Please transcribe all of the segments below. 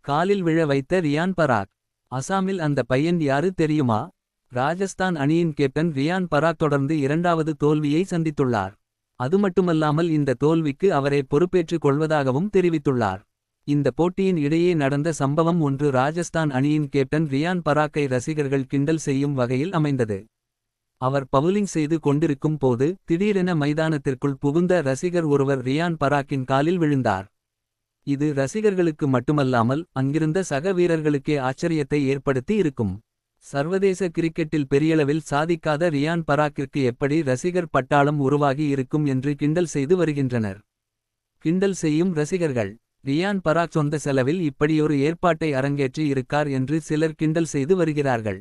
காலில் விழ வைத்த ரியான் பராக். அசாமில் அந்த பையன் யாரு தெரியுமா? ராஜஸ்தான் அணியின் கேப்டன் ரியான் பராக் தொடர்ந்து இரண்டாவது தோல்வியை சந்தித்துள்ளார். அது மட்டுமல்லாமல் இந்த தோல்விக்கு அவரை பொறுப்பேற்றுக் கொள்வதாகவும் தெரிவித்துள்ளார். இந்த போட்டியின் இடையே நடந்த சம்பவம் ஒன்று ராஜஸ்தான் அணியின் கேப்டன் ரியான் பராக்கை ரசிகர்கள் கிண்டல் செய்யும் வகையில் அமைந்தது. அவர் பவுலிங் செய்து கொண்டிருக்கும் போது திடீரென மைதானத்திற்குள் புகுந்த ரசிகர் ஒருவர் ரியான் பராக்கின் காலில் விழுந்தார். இது ரசிகர்களுக்கு மட்டுமல்லாமல் அங்கிருந்த சக வீரர்களுக்கே ஆச்சரியத்தை ஏற்படுத்தி இருக்கும். சர்வதேச கிரிக்கெட்டில் பெரியளவில் சாதிக்காத ரியான் பராக்கிற்கு எப்படி ரசிகர் பட்டாளம் உருவாகி இருக்கும் என்று கிண்டல் செய்து வருகின்றனர். கிண்டல் செய்யும் ரசிகர்கள் ரியான் பராக் சொந்த செலவில் இப்படியொரு ஏற்பாட்டை அரங்கேற்றி இருக்கார் என்று சிலர் கிண்டல் செய்து வருகிறார்கள்.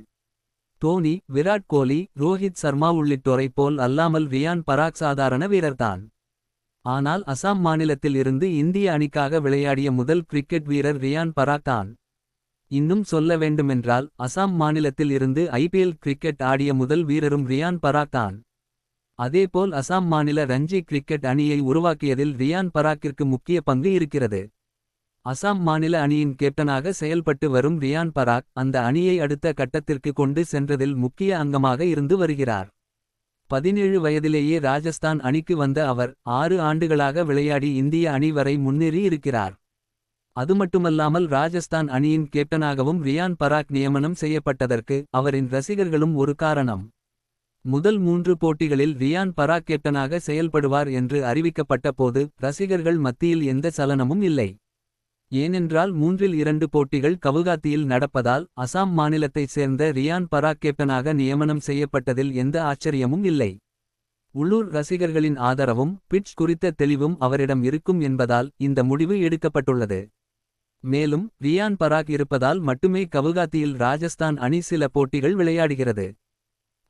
தோனி விராட் கோலி ரோஹித் சர்மா உள்ளிட்டோரைப் போல் அல்லாமல் ரியான் பராக் சாதாரண வீரர்தான். ஆனால் அசாம் மாநிலத்தில் இருந்து இந்திய அணிக்காக விளையாடிய முதல் கிரிக்கெட் வீரர் ரியான் பராக் தான். இன்னும் சொல்ல வேண்டுமென்றால் அசாம் மாநிலத்தில் இருந்து ஐபிஎல் கிரிக்கெட் ஆடிய முதல் வீரரும் ரியான் பராக் தான். அதேபோல் அசாம் மாநில ரஞ்சி கிரிக்கெட் அணியை உருவாக்கியதில் ரியான் பராக்கிற்கு முக்கிய பங்கு இருக்கிறது. அசாம் மாநில அணியின் கேப்டனாக செயல்பட்டு வரும் ரியான் பராக் அந்த அணியை அடுத்த கட்டத்திற்கு கொண்டு சென்றதில் முக்கிய அங்கமாக இருந்து வருகிறார். பதினேழு வயதிலேயே ராஜஸ்தான் அணிக்கு வந்த அவர் ஆறு ஆண்டுகளாக விளையாடி இந்திய அணி வரை முன்னேறி இருக்கிறார். அது மட்டுமல்லாமல் ராஜஸ்தான் அணியின் கேப்டனாகவும் ரியான் பராக் நியமனம் செய்யப்பட்டதற்கு அவரின் ரசிகர்களும் ஒரு காரணம். முதல் மூன்று போட்டிகளில் ரியான் பராக் கேப்டனாக செயல்படுவார் என்று அறிவிக்கப்பட்ட போது ரசிகர்கள் மத்தியில் எந்த சலனமும் இல்லை. ஏனென்றால் மூன்றில் இரண்டு போட்டிகள் கவுகாத்தியில் நடப்பதால் அசாம் மாநிலத்தைச் சேர்ந்த ரியான் பராக்கேப்டனாக நியமனம் செய்யப்பட்டதில் எந்த ஆச்சரியமும் இல்லை. உள்ளூர் ரசிகர்களின் ஆதரவும் பிட்ச் குறித்த தெளிவும் அவரிடம் இருக்கும் என்பதால் இந்த முடிவு எடுக்கப்பட்டுள்ளது. மேலும் ரியான் பராக் இருப்பதால் மட்டுமே கவுகாத்தியில் ராஜஸ்தான் அணி சில போட்டிகள் விளையாடுகிறது.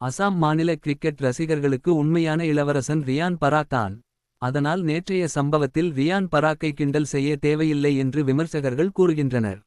அசாம் மாநில கிரிக்கெட் ரசிகர்களுக்கு உண்மையான இளவரசன் ரியான் பராக் தான். அதனால் நேற்றைய சம்பவத்தில் ரியான் பராக்கை கிண்டல் செய்ய தேவையில்லை என்று விமர்சகர்கள் கூறுகின்றனர்.